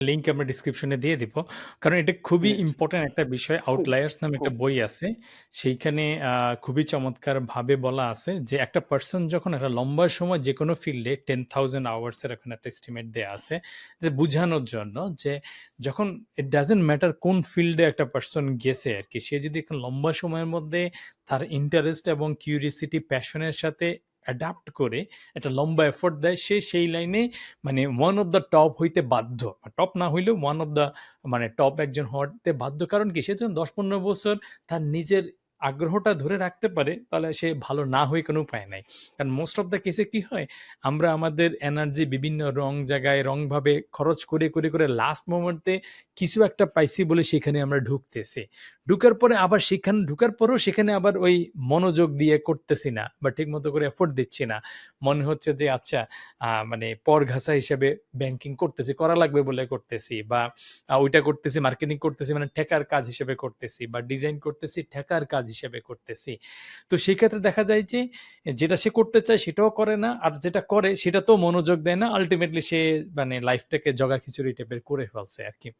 Link আমরা ডিসক্রিপশনে দিয়ে দিব। কারণ এটা খুবই জি। ইম্পোর্টেন্ট একটা বিষয়। 'আউটলায়ার্স' নামে একটা বই আছে। সেইখানে খুবই চমৎকারভাবে বলা আছে যে, একটা পার্সন যখন একটা লম্বা সময় যেকোনো ফিল্ডে 10,000 আওয়ার্স এর এখন একটা এস্টিমেট দেয়া আছে। যে বুঝানোর জন্য যে, যখন ইট ডাজন্ট ম্যাটার কোন ফিল্ডে একটা পার্সন গেছে আর কি সে যদি এখন লম্বা সময়ের মধ্যে তার ইন্টারেস্ট এবং কিউরিওসিটি, প্যাশনের সাথে অ্যাডাপ্ট করে একটা লম্বা এফোর্ট দেয়, সে সেই লাইনে মানে ওয়ান অফ দ্য টপ হইতে বাধ্য। টপ না হইলেও ওয়ান অফ দ্য মানে টপ একজন হতে বাধ্য। কারণ কি? সে যখন দশ পনেরো বছর তার নিজের আগ্রহটা ধরে রাখতে পারে, তাহলে সে ভালো না হয়ে কোনো উপায় নাই। কারণ মোস্ট অফ দ্য কেসে কি হয়? আমরা আমাদের এনার্জি বিভিন্ন রং জায়গায় রংভাবে খরচ করে, করে, করে লাস্ট মোমেন্টে কিছু একটা পাইছি বলে সেখানে আমরা ঢুকতেছি। ঢুকার পরে আবার সেখানে ঢুকার পরেও সেখানে আবার ওই মনোযোগ দিয়ে করতেছি না বা ঠিকমতো করে এফোর্ট দিচ্ছি না। মনে হচ্ছে যে আচ্ছা মানে পরঘাসা হিসেবে ব্যাংকিং করতেছি, করা লাগবে বলে করতেছি বা ওইটা করতেছি, মার্কেটিং করতেছি মানে ঠেকার কাজ হিসেবে করতেছি বা ডিজাইন করতেছি ঠেকার কাজ হিসেবে করতেছি। তো সেই ক্ষেত্রে দেখা যায় যে, যেটা সে করতে চায় সেটাও করে না। আর যেটা করে সেটা তো মনোযোগ দেয় না। আল্টিমেটলি সে মানে লাইফটাকে জগা খিচুড়ি টাইপের করে ফেলছে আরকি।